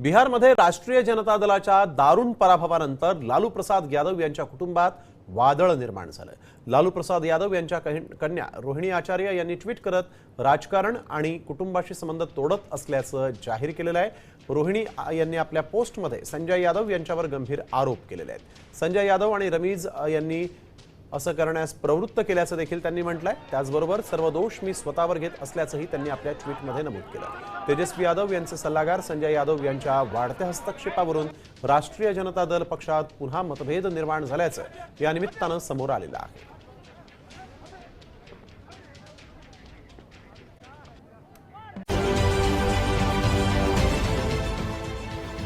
बिहारमध्ये राष्ट्रीय जनता दलाच्या दारुण पराभवानंतर लालू प्रसाद यादव यांच्या कुटुंबात वादळ निर्माण झालं. लालू प्रसाद यादव यांच्या कहि- कन्या रोहिणी आचार्य यांनी ट्विट करत राजकारण आणि कुटुंबाशी संबंध तोडत असल्याचं जाहीर केलेलं आहे. रोहिणी यांनी आपल्या पोस्टमध्ये संजय यादव यांच्यावर गंभीर आरोप केलेले आहेत. संजय यादव आणि रमीज यांनी असं करण्यास प्रवृत्त केल्याचं देखील त्यांनी म्हटलंय. त्याचबरोबर सर्व दोष मी स्वतःवर घेत असल्याचंही त्यांनी आपल्या ट्विटमध्ये नमूद केलं. तेजस्वी यादव यांचे सल्लागार संजय यादव यांच्या वाढत्या हस्तक्षेपावरून राष्ट्रीय जनता दल पक्षात पुन्हा मतभेद निर्माण झाल्याचं या निमित्तानं समोर आलेलं आहे.